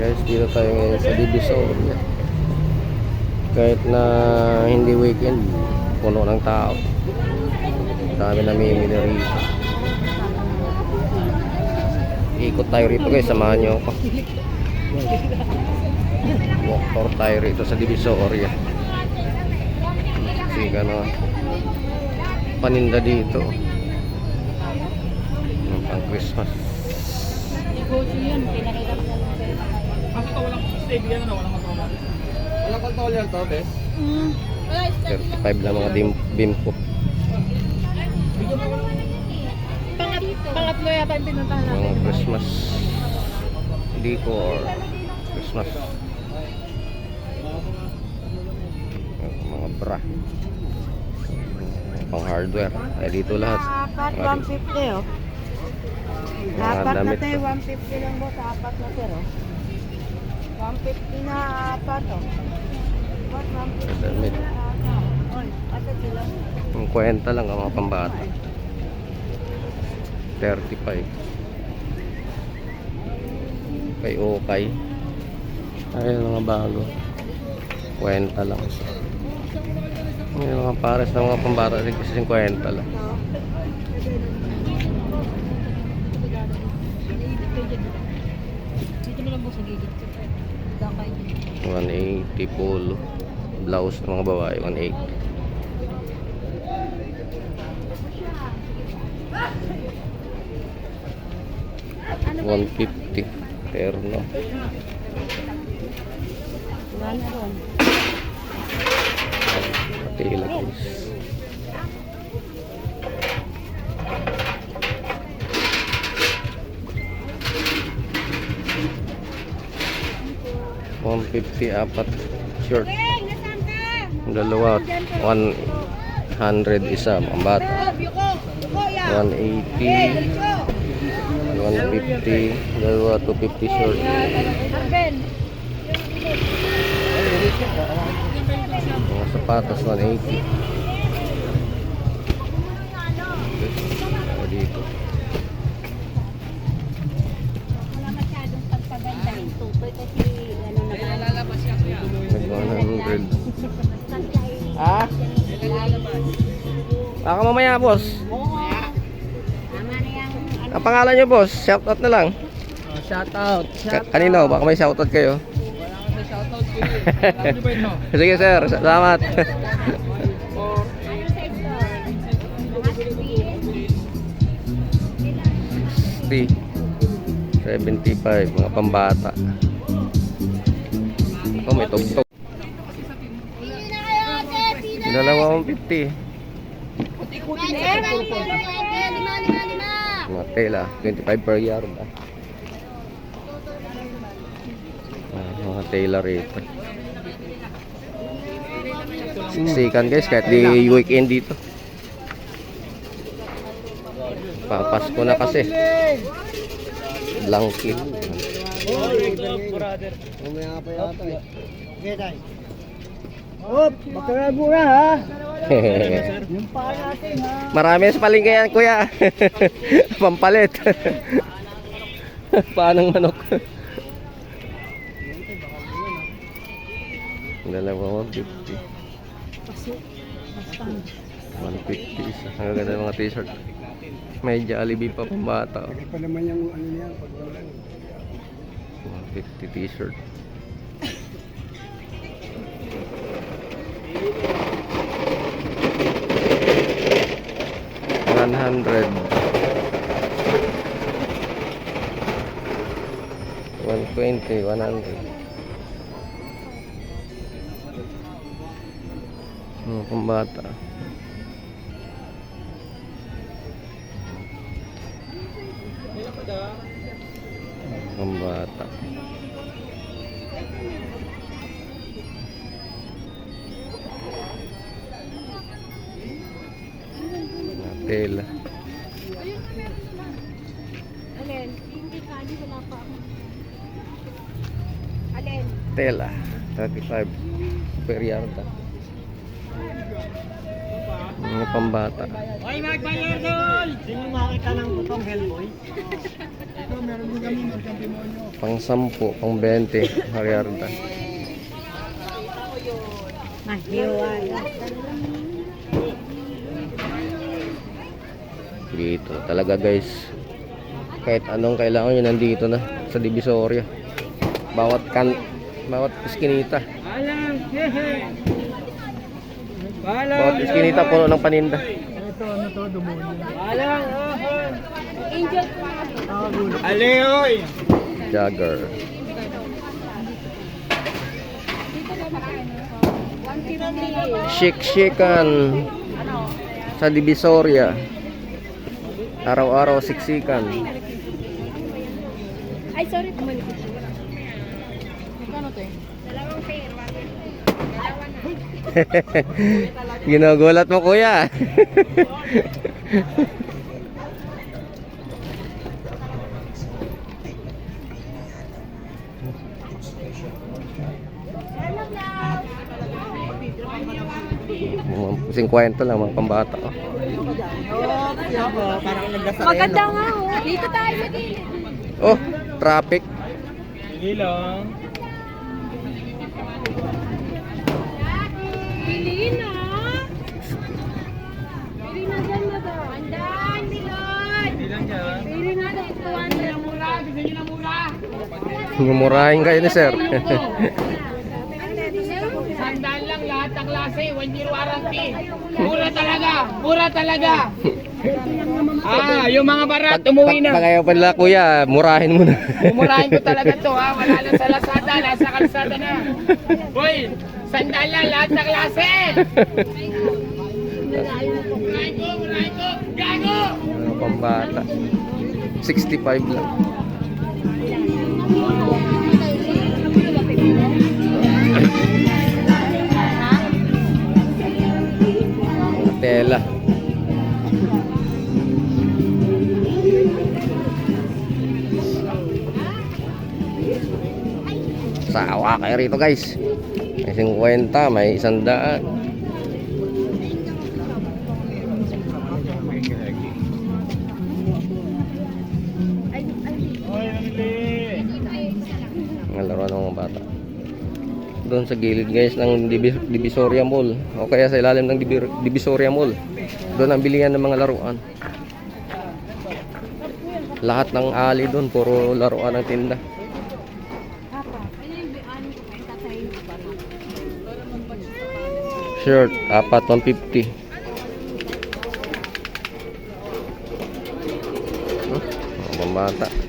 Guys, dito tayo ngayon sa Divisoria. Kahit na hindi weekend, puno ng tao. Dami namimili rito. Ikot tayo rito guys, samahan nyo ako. Walk tour tayo rito sa Divisoria. Kasi gano'n, paninda dito. Pang Christmas. Negosyo yun, pinakita ko yan, ano, walang matulog. Walang kontrol yan to, bes? Mm. Wala, 35 lang mga dim bimpo. Pangat, pangatlo yata yung pinuntahan Mga natin. Christmas decor. Christmas. Mga bra. Pang hardware. Ay dito lahat. Apat, Mga 150 oh. Mga Apat na tayo, to. 150 lang boss. Apat na oh. 150 na 150 Damit. Ang kwenta lang ang mga pambata. 35. Kay okay. Ayun mga bago. Kwenta lang. Yung mga pares ng mga pambata rin kasi 50 lang. 180 polo blouse ng mga babae 180 150 perno Pati ilagis 150 apat short dalawa 100 isa ang bata 180 150 dalawa 250 short mga sapatos 180 100 Ah? baka mamaya boss ang pangalan nyo boss shoutout na lang Oh, shout out. Ka- kanino baka may shoutout kayo Wala ka sa shout out, kuya. Alam niyo ba ito? sige sir salamat 60 75 mga pambata oh may tugtog dalawa 150 mga tela 25 per yard ah. Ah, mga tela rito. Siksikan guys kahit di weekend dito. Papasko na kasi. Blanket brother. Hop, baka mura ha. Yung natin ha. marami sa palengke yan kuya pampalit paanong manok dalawa 150 150 isa ang ganda ng mga t-shirt may Jollibee pa pambata oh. pa naman yung ano niya, pag wala. 150 t-shirt One hundred. One twenty, one hundred. Mga pambata. Pambata. Tela Alin? Hindi ka, hindi wala pa ako. Tela 35 per yarda Mga pambata. Ay, magbayad doon! Sino makita ng butong Hellboy? Ito, meron din kami markang demonyo. Pang 10, pang 20. Hariarda. Mahiwala. Dito talaga guys. Kahit anong kailangan nyo nandito na sa Divisoria. Bawat kan bawat iskinita. Bawat iskinita puno ng paninda. Ito, ano to, demonyo. Alam! Angel Aleoy! Jagger. Shik-shikan sa Divisoria. Araw-araw siksikan. Ay, sorry. To eh? Dalawang pair. Ginugulat mo kuya. Mga 50 lang mga pambata. Oh. Maganda nga oh. Dito tayo sa gilid. oh, traffic. Sige lang. Piliin na. Pili na dyan, madam. Andaan, Milon. Hindi lang yan. Pili na dyan. Tuwan na mura. Gusto niyo na mura. Mumurahin kayo ni sir. Sandaan lang lahat ng klase, one year warranty. Mura talaga, mura talaga. Ah, yung mga barat, umuwi na. Pag ayaw pa nila kuya, murahin mo na. Umurahin ko talaga to ha, wala lang sa Lazada, nasa kalsada na. Boy, sandaan lang lahat ng klase. Murahin ko, murahin ko, gago! Pambata. 65 lang. Sawa kayo rito guys. May 50, may 100. Doon sa gilid guys ng Divi- Divisoria Mall. O kaya sa ilalim ng Divi- Divisoria Mall. Doon ang bilihan ng mga laruan. Lahat ng ali doon, puro laruan ng tinda. Shirt, apat 150. Huh? Mga pambata.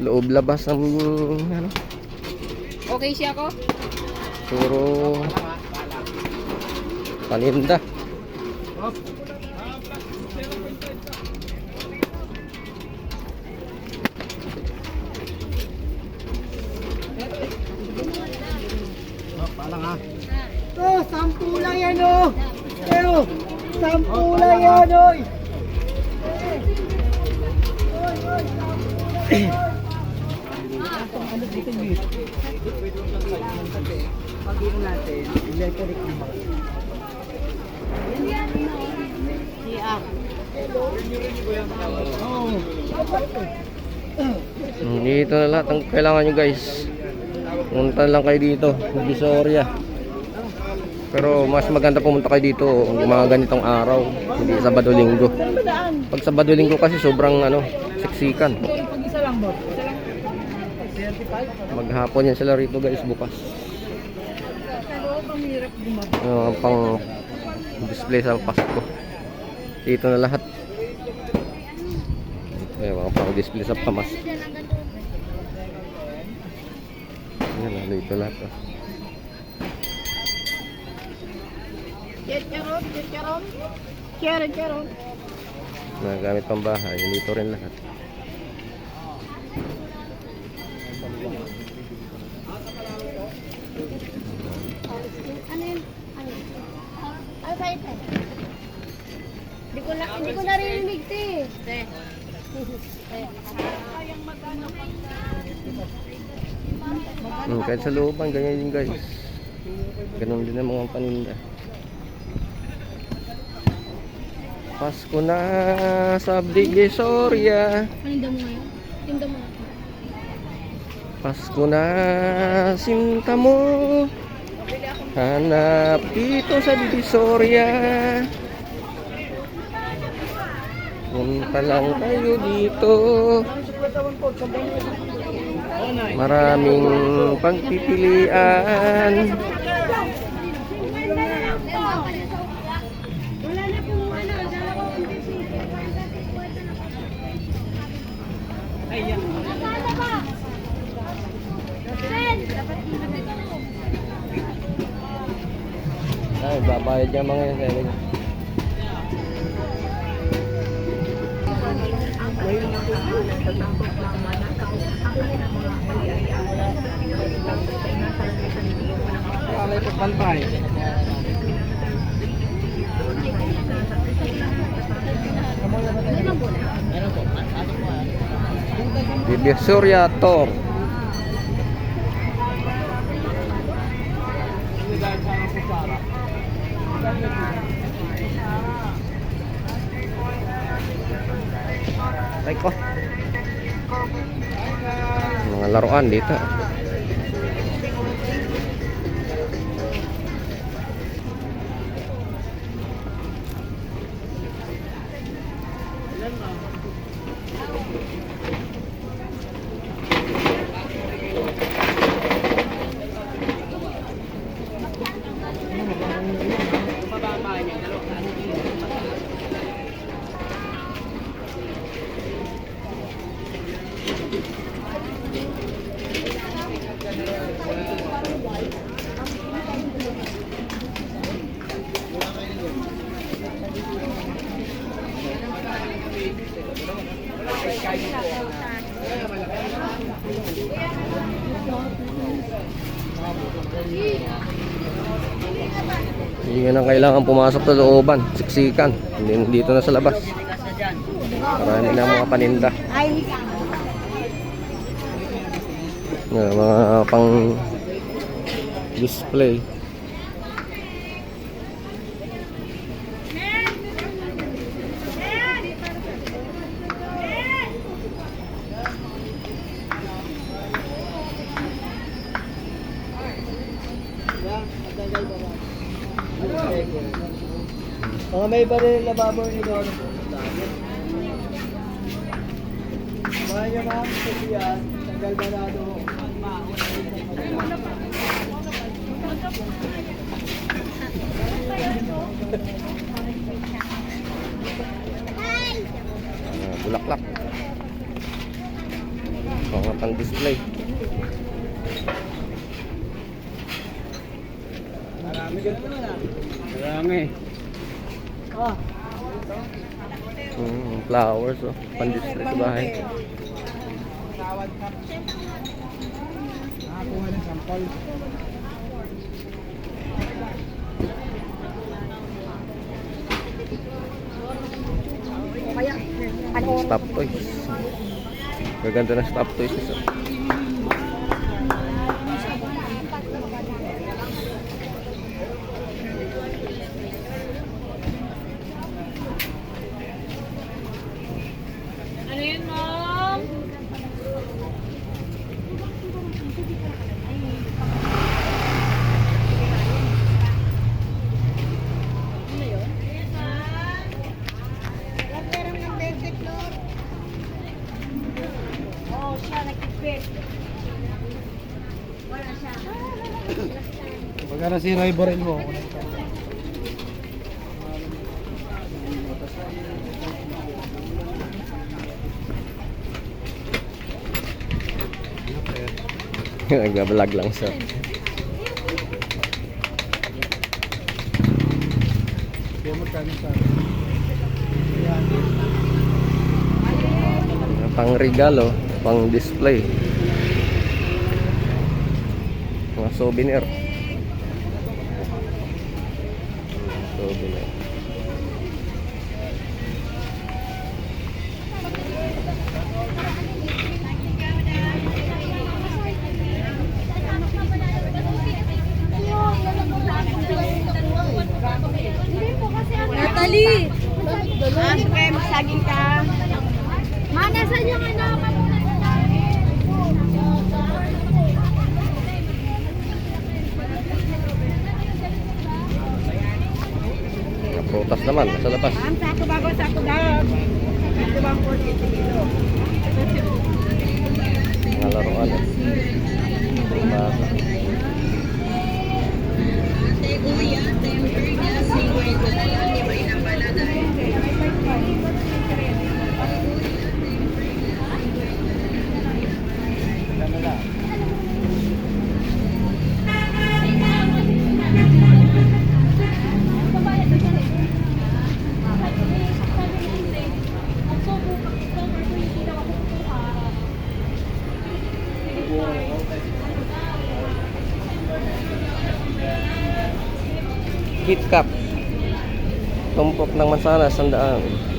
Loob labas ng ano, Okay siya ko? puro paninda. Oh, sampu lang yan, oh! Pero, sampu lang yan, oy! Mm, Dito na lahat ang kailangan nyo guys. Punta lang kayo dito, Divisoria. Pero mas maganda pumunta kayo dito mga ganitong araw, hindi Sabado Linggo. Pag Sabado Linggo kasi sobrang ano, siksikan. Maghapon yan sila rito guys bukas. Yung pang display sa Pasko. Dito na lahat. Ayan, mga pang display sa pamas. Ayan, ano dito lahat. Oh. Chicharon, chicharon. Chicharon, chicharon. Mga gamit pang bahay, dito rin lahat. Ba ito? Hindi ko na, hindi ko narinig eh. Magkano Hmm, kahit sa looban, ganyan din guys. Ganun din ang mga paninda. Pasko na sa Divisoria. Paninda mo ngayon? Tinda mo. Pasko na sinta mo. Hanap dito sa Divisoria. Punta lang kayo dito. Maraming pagpipilian. Wala na po ano, dala ko ang PC. Ayan. Nasaan ba? Sen! Ay, babayad niya mga yan. Kaya Wala ito pantay. Divisoria Tor. Ay ko. Mga laruan dito. Hindi nga nang kailangan pumasok sa looban, siksikan. Hindi dito na sa labas. Marami na mga paninda. Mga pang display. Mga may baril na lababo ni Doon. Mga niya ma'am, kasi yan, tanggal banado. Ah, bulaklak. Mga pang display. Marami ganito na na. Marami. Ah, Mm, flowers oh, pang display sa bahay. nakakuha ng sampol. Stop toys. Gaganda na stop toys. Isa. ano yun, mom? Ano yun? Wala perang ng basic, Lord. Oo, siya, nagtipid. Wala siya. Pagka nasira yung baril mo, Nagbablog lang siya. Pang regalo, pang display. Mga. Souvenir. Naman, sa sako bago sako daw. Ito bang po dito kilo? Mga laruan. eh. Mga Kit Cup. Tumpok ng mansanas, sandaan.